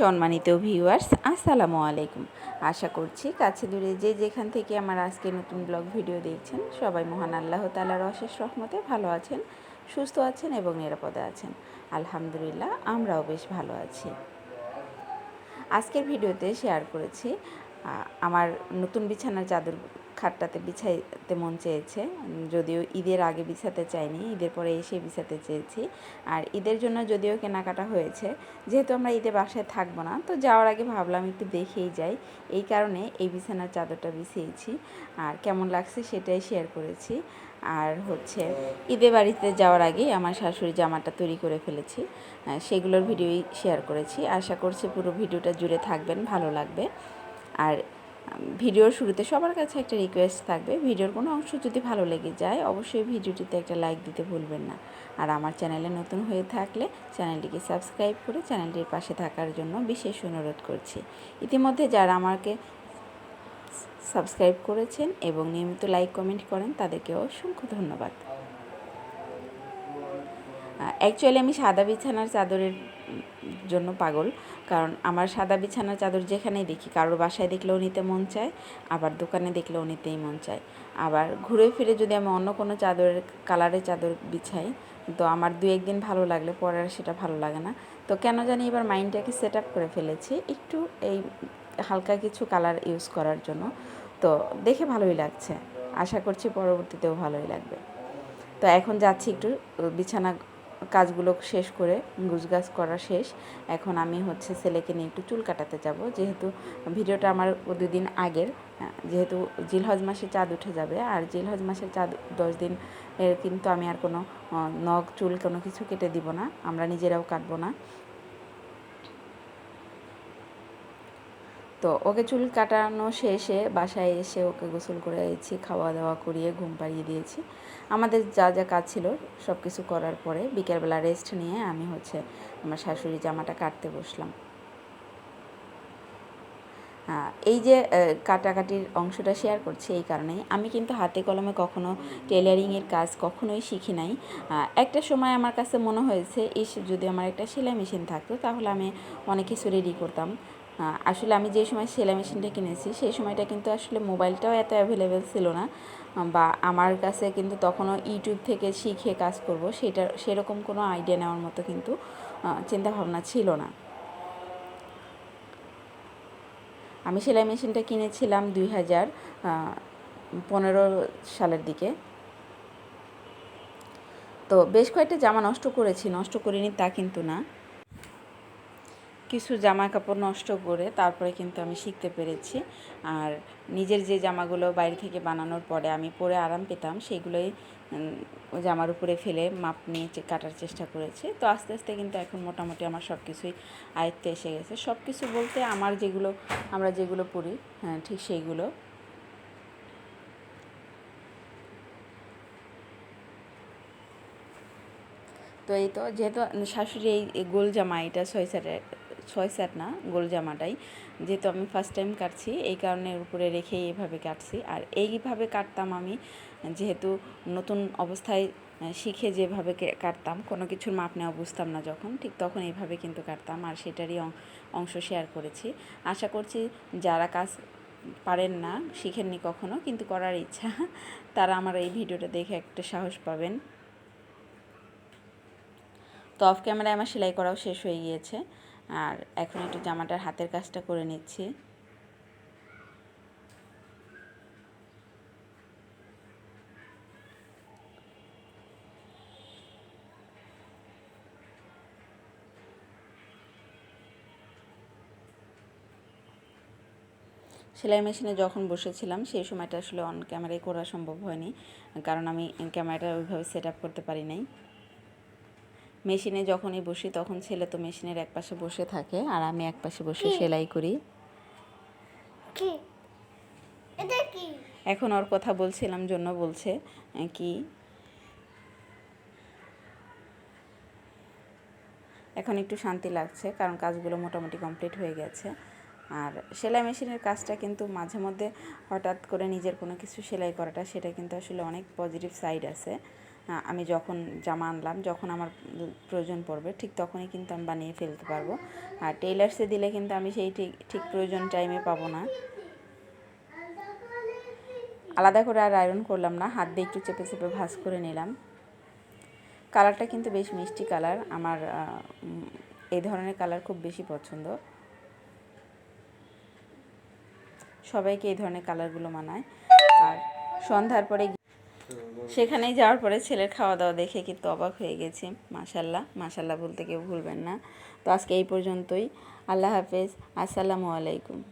সম্মানিত ভিউয়ার্স আসসালামু আলাইকুম। আশা করছি কাছে দূরে যে যেখান থেকে আমার আজকে নতুন ব্লগ ভিডিও দেখছেন, সবাই মহান আল্লাহ তালার অশেষ রহমতে ভালো আছেন, সুস্থ আছেন এবং নিরাপদে আছেন। আলহামদুলিল্লাহ, আমরাও বেশ ভালো আছি। আজকের ভিডিওতে শেয়ার করেছি আমার নতুন বিছানার চাদর খাটটাতে বিছাইতে মন চেয়েছে। যদিও ঈদের আগে বিছাতে চাইনি, ঈদের পরে এসে বিছাতে চেয়েছি। আর ঈদের জন্য যদিও কেনাকাটা হয়েছে, যেহেতু আমরা ঈদে বাসায় থাকব না, তো যাওয়ার আগে ভাবলাম একটু দেখেই যাই। এই কারণে এই বিছানার চাদরটা বিছিয়েছি। আর কেমন লাগছে সেটাই শেয়ার করেছি। আর হচ্ছে ঈদের বাড়িতে যাওয়ার আগে আমার শাশুড়ি জামাটা তৈরি করে ফেলেছি। সেগুলোর ভিডিওই শেয়ার করেছি। আশা করছি পুরো ভিডিওটা জুড়ে থাকবেন, ভালো লাগবে। আর ভিডিওর শুরুতে সবার কাছে একটা রিকোয়েস্ট থাকবে। ভিডিওর কোনো অংশ যদি ভালো লেগে যায়, অবশ্যই ভিডিওটিতে একটা লাইক দিতে ভুলবেন না। আর আমার চ্যানেলে নতুন হয়ে থাকলে চ্যানেলটিকে সাবস্ক্রাইব করে চ্যানেলটির পাশে থাকার জন্য বিশেষ অনুরোধ করছি। ইতিমধ্যে যারা আমাকে সাবস্ক্রাইব করেছেন এবং নিয়মিত লাইক কমেন্ট করেন তাদেরকে অসংখ্য ধন্যবাদ। অ্যাকচুয়ালি আমি সাদা বিছানার চাদরের জন্য পাগল, কারণ আমার সাদা বিছানার চাদর যেখানেই দেখি, কারোর বাসায় দেখলেও নিতে মন চায়, আবার দোকানে দেখলেও নিতেই মন চায়। আবার ঘুরে ফিরে যদি আমি অন্য কোনো চাদরের, কালারের চাদর বিছাই, তো আমার দু একদিন ভালো লাগলে, পরে আর সেটা ভালো লাগে না। তো কেন জানি এবার মাইন্ডটাকে সেট আপ করে ফেলেছি, একটু এই হালকা কিছু কালার ইউজ করার জন্য। তো দেখে ভালোই লাগছে, আশা করছি পরবর্তীতেও ভালোই লাগবে। তো এখন যাচ্ছি একটু, বিছানা কাজগুলো শেষ করে গুজগাছ করা শেষ। এখন আমি হচ্ছে ছেলেকে নিয়ে একটু চুল কাটাতে যাব। যেহেতু ভিডিওটা আমার দুদিন আগের যেহেতু জিলহজ মাসে চাঁদ উঠে যাবে। আর জিলহজ মাসের চাঁদ দশ দিন এর কিন্তু আমি আর কোনো নখ, চুল কোনো কিছু কেটে দিব না। আমরা নিজেরাও কাটবো না। তো ওকে চুল কাটানো শেষে বাসায় এসে ওকে গোসল করে দিয়েছি খাওয়া দাওয়া করিয়ে ঘুম পাড়িয়ে দিয়েছি। আমাদের যা যা কাজ ছিল সব কিছু করার পরে বিকেলবেলা রেস্ট নিয়ে আমি হচ্ছে আমার শাশুড়ি জামাটা কাটতে বসলাম। আহ, এই যে কাটাকাটির অংশটা শেয়ার করছি এই কারণেই। আমি কিন্তু হাতে কলমে কখনো টেলারিংয়ের কাজ কখনোই শিখি নাই। একটা সময় আমার কাছে মনে হয়েছে ইস যদি আমার একটা সেলাই মেশিন থাকতো তাহলে আমি অনেক কিছু রেডি করতাম। আসলে আমি যে সময় সেলাই মেশিনটা কিনেছি, সেই সময়টা কিন্তু আসলে মোবাইলটাও এত অ্যাভেলেবেল ছিল না। বা আমার কাছে কিন্তু তখনও ইউটিউব থেকে শিখে কাজ করব, সেটা, সেরকম কোনো আইডিয়া নেওয়ার মতো কিন্তু চিন্তা ভাবনা ছিল না। আমি সেলাই মেশিনটা কিনেছিলাম দুই হাজার পনেরো সালের দিকে। তো বেশ কয়েকটা জামা নষ্ট করেছি, নষ্ট করিনি তা কিন্তু না। কিছু জামা কাপড় নষ্ট করে তারপরে কিন্তু আমি শিখতে পেরেছি। আর নিজের যে জামাগুলো বাইরে থেকে বানানোর পরে আমি পরে আরাম পেতাম, সেগুলোই জামার উপরে ফেলে মাপ নিয়ে কাটার চেষ্টা করেছি। তো আস্তে আস্তে কিন্তু এখন মোটামুটি আমার সব কিছুই আয়ত্তে এসে গেছে। সব কিছু বলতে আমার যেগুলো, আমরা যেগুলো পড়ি হ্যাঁ ঠিক সেইগুলো। তো এই তো, যেহেতু শাশুড়ি এই গোল জামা, এটা ছয় ছয় স্যার না, গোল জামাটাই। যেহেতু আমি ফার্স্ট টাইম কাটছি, এই কারণে উপরে রেখেই এইভাবে কাটছি। আর এইভাবে কাটতাম আমি, যেহেতু নতুন অবস্থায় শিখে যেভাবে কাটতাম, কোনো কিছুর মাপ নেওয়া বুঝতাম না যখন, ঠিক তখন এইভাবে কিন্তু কাটতাম। আর সেটারই অংশ শেয়ার করেছি। আশা করছি যারা কাজ পারেন না, শিখেননি কখনো, কিন্তু করার ইচ্ছা, তারা আমার এই ভিডিওটা দেখে একটা সাহস পাবেন। তো অফ ক্যামেরায় আমার সেলাই করাও শেষ হয়ে গিয়েছে। আর এখন একটু জামাটার হাতের কাজটা করে নিচ্ছি। সেলাই মেশিনে যখন বসেছিলাম, সেই সময়টা আসলে অন ক্যামেরায় করা সম্ভব হয়নি, কারণ আমি ক্যামেরাটা ওইভাবে সেট আপ করতে পারি নাই। মেশিনে যখনই বসি তখন ছেলে তো মেশিনের এক পাশে বসে থাকে আর আমি এক পাশে বসে সেলাই করি। এখন ওর কথা বলছিলাম জন্য বলছে কি? এখন একটু শান্তি লাগছে কারণ কাজগুলো মোটামুটি কমপ্লিট হয়ে গেছে। আর সেলাই মেশিনের কাজটা কিন্তু মাঝে মধ্যে হঠাৎ করে নিজের কোনো কিছু সেলাই করাটা সেটা কিন্তু আসলে অনেক পজিটিভ সাইড আছে। আমি যখন জামা আনলাম, যখন আমার প্রয়োজন পড়বে, ঠিক তখনই কিন্তু আমি বানিয়ে ফেলতে পারব। আর টেইলার্সে দিলে কিন্তু আমি সেই ঠিক ঠিক প্রয়োজন টাইমে পাবো না। আলাদা করে আর আয়রন করলাম না, হাত দিয়ে একটু চেপে চেপে ভাঁজ করে নিলাম। কালারটা কিন্তু বেশ মিষ্টি কালার আমার এই ধরনের কালার খুব বেশি পছন্দ। সবাইকে এই ধরনের কালারগুলো মানায়। আর সন্ধ্যার পরে গি- সেখানে যাওয়ার পরে ছেলের খাওয়া দাওয়া দেখে কিন্তু অবাক হয়ে গেছি। মাশাল্লাহ মাশাল্লাহ বলতে কেউ ভুলবেন না। তো আজকে এই পর্যন্তই। আল্লাহ হাফেজ। আসসালামু আলাইকুম।